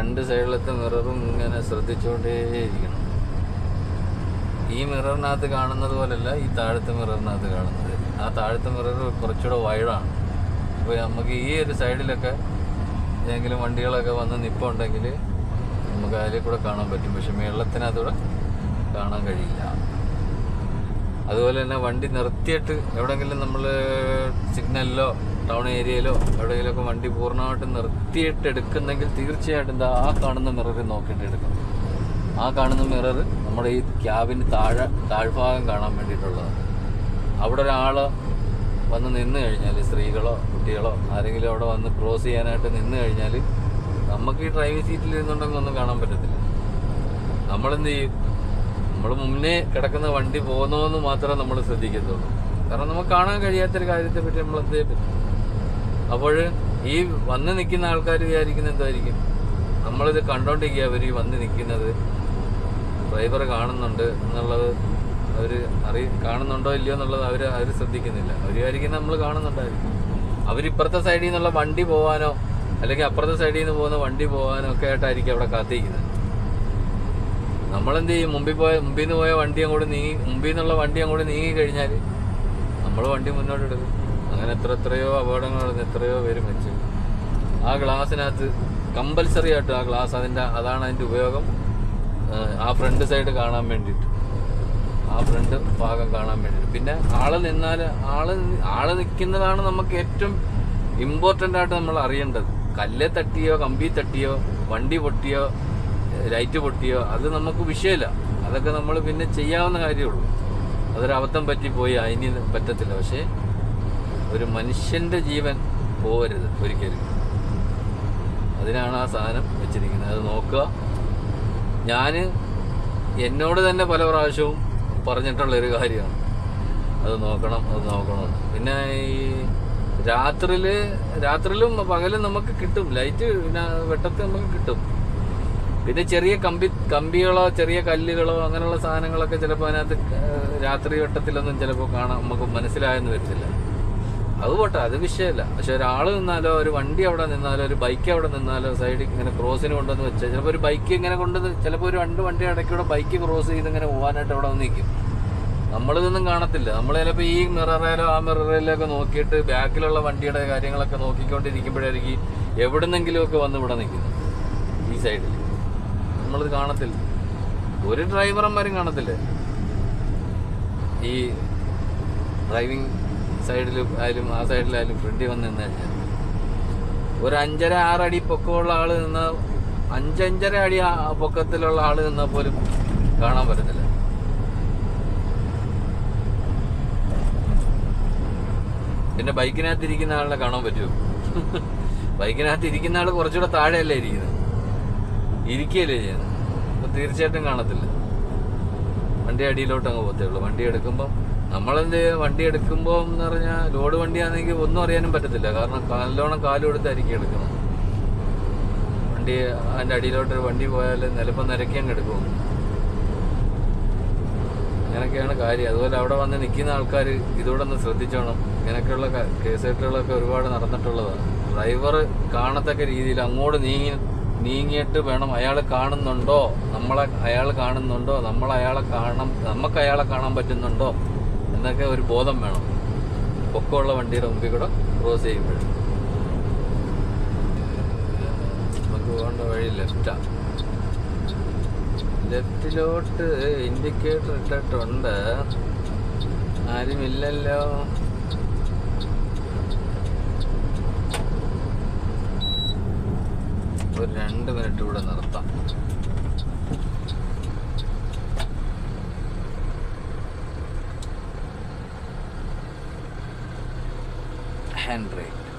രണ്ട് സൈഡിലത്തെ മിററും ഇങ്ങനെ ശ്രദ്ധിച്ചുകൊണ്ടേയിരിക്കണം ഈ മിററിനകത്ത് കാണുന്നത് പോലല്ല ഈ താഴത്തെ മിററിനകത്ത് കാണുന്നത്. ആ താഴത്തെ മിറർ കുറച്ചുകൂടെ വൈഡാണ്. അപ്പോൾ നമുക്ക് ഈ ഒരു സൈഡിലൊക്കെ ഏതെങ്കിലും വണ്ടികളൊക്കെ വന്ന് നിപ്പുണ്ടെങ്കിൽ നമുക്ക് അതിൽ കൂടെ കാണാൻ പറ്റും. പക്ഷെ വെള്ളത്തിനകത്തൂടെ കാണാൻ കഴിയില്ല. അതുപോലെ തന്നെ വണ്ടി നിർത്തിയിട്ട് എവിടെയെങ്കിലും നമ്മൾ സിഗ്നലിലോ ടൗൺ ഏരിയയിലോ എവിടെയെങ്കിലുമൊക്കെ വണ്ടി പൂർണമായിട്ടും നിർത്തിയിട്ട് എടുക്കുന്നെങ്കിൽ തീർച്ചയായിട്ടും എന്താ ആ കാണുന്ന മിററിൽ നോക്കിയിട്ട് എടുക്കണം ആ കാണുന്ന മിറർ നമ്മുടെ ഈ ക്യാബിന് താഴെ താഴ്ഭാഗം കാണാൻ വേണ്ടിയിട്ടുള്ളതാണ്. അവിടെ ഒരാൾ വന്ന് നിന്ന് കഴിഞ്ഞാൽ സ്ത്രീകളോ കുട്ടികളോ ആരെങ്കിലും അവിടെ വന്ന് ക്രോസ് ചെയ്യാനായിട്ട് നിന്ന് കഴിഞ്ഞാൽ നമുക്ക് ഈ ഡ്രൈവിംഗ് സീറ്റിൽ ഇരുന്നുണ്ടെങ്കിൽ ഒന്നും കാണാൻ പറ്റത്തില്ല. നമ്മളെന്ത് ചെയ്യും? നമ്മൾ മുന്നേ കിടക്കുന്ന വണ്ടി പോകുന്നോന്ന് മാത്രമേ നമ്മൾ ശ്രദ്ധിക്കത്തുള്ളൂ. കാരണം നമുക്ക് കാണാൻ കഴിയാത്തൊരു കാര്യത്തെ പറ്റി നമ്മൾ എന്തേ പറ്റും അപ്പോൾ ഈ വന്ന് നിൽക്കുന്ന ആൾക്കാർ വിചാരിക്കുന്നത് എന്തായിരിക്കും? നമ്മളിത് കണ്ടോണ്ടിരിക്കുക അവർ ഈ വന്ന് നിൽക്കുന്നത്. ഡ്രൈവർ കാണുന്നുണ്ട് എന്നുള്ളത് അവർ അറി കാണുന്നുണ്ടോ ഇല്ലയോ എന്നുള്ളത് അവർ അവർ ശ്രദ്ധിക്കുന്നില്ല. അവർ വിചാരിക്കുന്നത് നമ്മൾ കാണുന്നുണ്ടായിരിക്കും. അവരിപ്പുറത്തെ സൈഡിൽ നിന്നുള്ള വണ്ടി പോകാനോ അല്ലെങ്കിൽ അപ്പുറത്തെ സൈഡിൽ നിന്ന് പോകുന്ന വണ്ടി പോകാനോ ഒക്കെ ആയിട്ടായിരിക്കും അവിടെ കാത്തിരിക്കുന്നത്. നമ്മളെന്ത് ചെയ്യും? മുമ്പിൽ പോയ മുമ്പിൽ നിന്ന് പോയ വണ്ടി അങ്ങോട്ട് നീങ്ങി മുമ്പിൽ നിന്നുള്ള വണ്ടി അങ്ങോട്ട് നീങ്ങി കഴിഞ്ഞാൽ നമ്മൾ വണ്ടി മുന്നോട്ട് എടുക്കും. അങ്ങനെ എത്ര എത്രയോ അപകടങ്ങൾ നടന്ന് എത്രയോ പേര് മരിച്ചു. ആ ഗ്ലാസ്സിനകത്ത് കമ്പൽസറി ആയിട്ട് ആ ഗ്ലാസ് അതിന്റെ അതാണ് അതിന്റെ ഉപയോഗം. ആ ഫ്രണ്ട് സൈഡ് കാണാൻ വേണ്ടിയിട്ട്. ആ ഫ്രണ്ട് ഭാഗം കാണാൻ വേണ്ടിയിട്ട്. പിന്നെ ആൾ നിന്നാൽ ആൾ ആൾ നിൽക്കുന്നതാണ് നമുക്ക് ഏറ്റവും ഇമ്പോർട്ടന്റ് ആയിട്ട് നമ്മൾ അറിയേണ്ടത്. കല്ലെ തട്ടിയോ കമ്പി തട്ടിയോ വണ്ടി പൊട്ടിയോ ലൈറ്റ് പൊട്ടിയോ അത് നമുക്ക് വിഷയമില്ല. അതൊക്കെ നമ്മൾ പിന്നെ ചെയ്യാവുന്ന കാര്യമുള്ളൂ അതൊരബദ്ധം പറ്റിപ്പോയി അതിന് പറ്റത്തില്ല. പക്ഷേ ഒരു മനുഷ്യന്റെ ജീവൻ പോവരുത് ഒരിക്കലും. അതിനാണ് ആ സാധനം വെച്ചിരിക്കുന്നത്. അത് നോക്കുക. ഞാൻ എന്നോട് തന്നെ പല പ്രാവശ്യവും പറഞ്ഞിട്ടുള്ളൊരു കാര്യമാണ്. അത് നോക്കണം അത് നോക്കണം പിന്നെ ഈ രാത്രിയിൽ രാത്രിയിലും പകലും നമുക്ക് കിട്ടും. ലൈറ്റ് പിന്നെ വെട്ടത്ത് നമുക്ക് കിട്ടും. പിന്നെ ചെറിയ കമ്പി കമ്പികളോ ചെറിയ കല്ലുകളോ അങ്ങനെയുള്ള സാധനങ്ങളൊക്കെ ചിലപ്പോൾ അതിനകത്ത് രാത്രി വെട്ടത്തിലൊന്നും ചിലപ്പോൾ കാണാൻ നമുക്ക് മനസ്സിലായെന്ന് വരത്തില്ല. അത് പോട്ടെ അത് വിഷയമല്ല. പക്ഷെ ഒരാൾ നിന്നാലോ ഒരു വണ്ടി അവിടെ നിന്നാലോ ഒരു ബൈക്ക് അവിടെ നിന്നാലോ സൈഡിൽ ഇങ്ങനെ ക്രോസിന് കൊണ്ടുവന്ന് വെച്ചാൽ ചിലപ്പോൾ ഒരു ബൈക്ക് ഇങ്ങനെ കൊണ്ടുവന്ന് ചിലപ്പോൾ ഒരു രണ്ട് വണ്ടി ഇടയ്ക്കൂടെ ബൈക്ക് ക്രോസ് ചെയ്ത് ഇങ്ങനെ പോകാനായിട്ട് അവിടെ വന്ന് നിൽക്കും നമ്മളിതൊന്നും കാണത്തില്ല. നമ്മൾ ചിലപ്പോൾ ഈ മിററയിലോ ആ മിററയിലോ ഒക്കെ നോക്കിയിട്ട് ബാക്കിലുള്ള വണ്ടിയുടെ കാര്യങ്ങളൊക്കെ നോക്കിക്കൊണ്ടിരിക്കുമ്പോഴായിരിക്കും എവിടുന്നെങ്കിലുമൊക്കെ വന്ന് ഇവിടെ നിൽക്കുന്നത്. ഈ സൈഡിൽ നമ്മളിത് കാണത്തില്ല. ഒരു ഡ്രൈവറന്മാരും കാണത്തില്ലേ. ഈ ഡ്രൈവിംഗ് സൈഡിലും ആയാലും ആ സൈഡിലായാലും ഫ്രണ്ടിൽ വന്ന് നിന്ന് കഴിഞ്ഞാൽ ഒരു അഞ്ചര ആറടി പൊക്കമുള്ള ആൾ നിന്ന അഞ്ചഞ്ചര അടി ആ പൊക്കത്തിലുള്ള ആൾ നിന്നാൽ പോലും കാണാൻ പറ്റത്തില്ല. പിന്നെ ബൈക്കിനകത്ത് ഇരിക്കുന്ന ആളിനെ കാണാൻ പറ്റുമോ? ബൈക്കിനകത്ത് ഇരിക്കുന്ന ആൾ കുറച്ചുകൂടെ താഴെയല്ലേ ഇരിക്കുന്നത്? ഇരിക്കുകയല്ലേ ചെയ്യുന്നത്? അപ്പൊ തീർച്ചയായിട്ടും കാണത്തില്ല. വണ്ടി അടിയിലോട്ട് അങ്ങ് പോകത്തേയുള്ളൂ വണ്ടി എടുക്കുമ്പോൾ നമ്മളെന്ത് വണ്ടി എടുക്കുമ്പോൾ എന്ന് പറഞ്ഞാൽ ലോഡ് വണ്ടിയാണെങ്കിൽ ഒന്നും അറിയാനും പറ്റത്തില്ല. കാരണം നല്ലോണം കാലും എടുത്തായിരിക്കും എടുക്കുന്നത്. വണ്ടി അതിന്റെ അടിയിലോട്ട് ഒരു വണ്ടി പോയാൽ നിലപ്പം നിരക്കി എടുക്കും. അങ്ങനെയൊക്കെയാണ് കാര്യം. അതുപോലെ അവിടെ വന്ന് നിൽക്കുന്ന ആൾക്കാർ ഇതോടെ ഒന്ന് ശ്രദ്ധിച്ചോണം ഇങ്ങനെയൊക്കെയുള്ള കേസുകെട്ടുകളൊക്കെ ഒരുപാട് നടന്നിട്ടുള്ളതാണ്. ഡ്രൈവർ കാണത്തക്ക രീതിയിൽ അങ്ങോട്ട് നീങ്ങി നീങ്ങിയിട്ട് വേണം അയാൾ കാണുന്നുണ്ടോ? നമ്മളെ അയാൾ കാണുന്നുണ്ടോ? നമ്മൾ അയാളെ കാണണം നമുക്ക് അയാളെ കാണാൻ പറ്റുന്നുണ്ടോ? എന്നൊക്കെ ഒരു ബോധം വേണം. പൊക്കമുള്ള വണ്ടിയുടെ മുമ്പിൽ കൂടെ ക്രോസ് ചെയ്യുമ്പോഴും. നമുക്ക് പോകേണ്ട വഴി ലെഫ്റ്റാണ് ലെഫ്റ്റിലോട്ട് ഇൻഡിക്കേറ്റർ ഇട്ടിട്ടുണ്ട്. ആരുമില്ലല്ലോ ഒരു രണ്ട് മിനിറ്റ് കൂടെ നിർത്താം ഹാൻഡ് ബ്രേക്ക്.